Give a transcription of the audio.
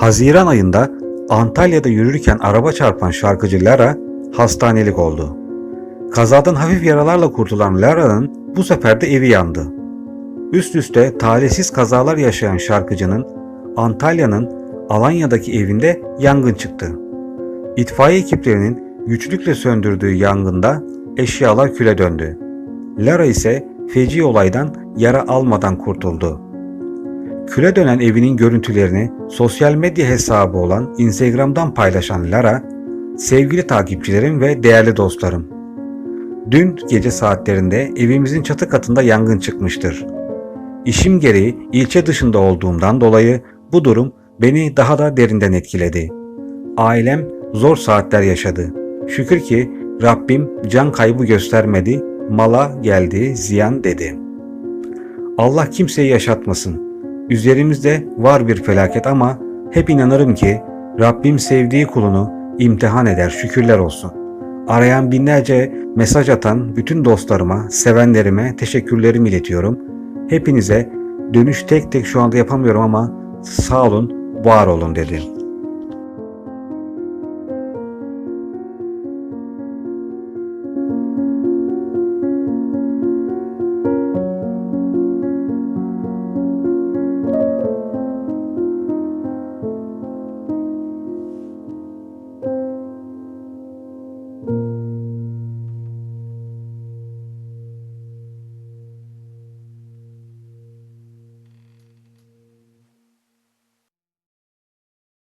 Haziran ayında Antalya'da yürürken araba çarpan şarkıcı Lara hastanelik oldu. Kazadan hafif yaralarla kurtulan Lara'nın bu sefer de evi yandı. Üst üste talihsiz kazalar yaşayan şarkıcının Antalya'nın Alanya'daki evinde yangın çıktı. İtfaiye ekiplerinin güçlükle söndürdüğü yangında eşyalar küle döndü. Lara ise feci olaydan yara almadan kurtuldu. Küle dönen evinin görüntülerini sosyal medya hesabı olan Instagram'dan paylaşan Lara, sevgili takipçilerim ve değerli dostlarım. Dün gece saatlerinde evimizin çatı katında yangın çıkmıştır. İşim gereği ilçe dışında olduğumdan dolayı bu durum beni daha da derinden etkiledi. Ailem zor saatler yaşadı. Şükür ki Rabbim can kaybı göstermedi, mala geldi ziyan dedi. Allah kimseyi yaşatmasın. Üzerimizde var bir felaket ama hep inanırım ki Rabbim sevdiği kulunu imtihan eder şükürler olsun. Arayan binlerce mesaj atan bütün dostlarıma, sevenlerime teşekkürlerimi iletiyorum. Hepinize dönüş tek tek şu anda yapamıyorum ama sağ olun, var olun dedi.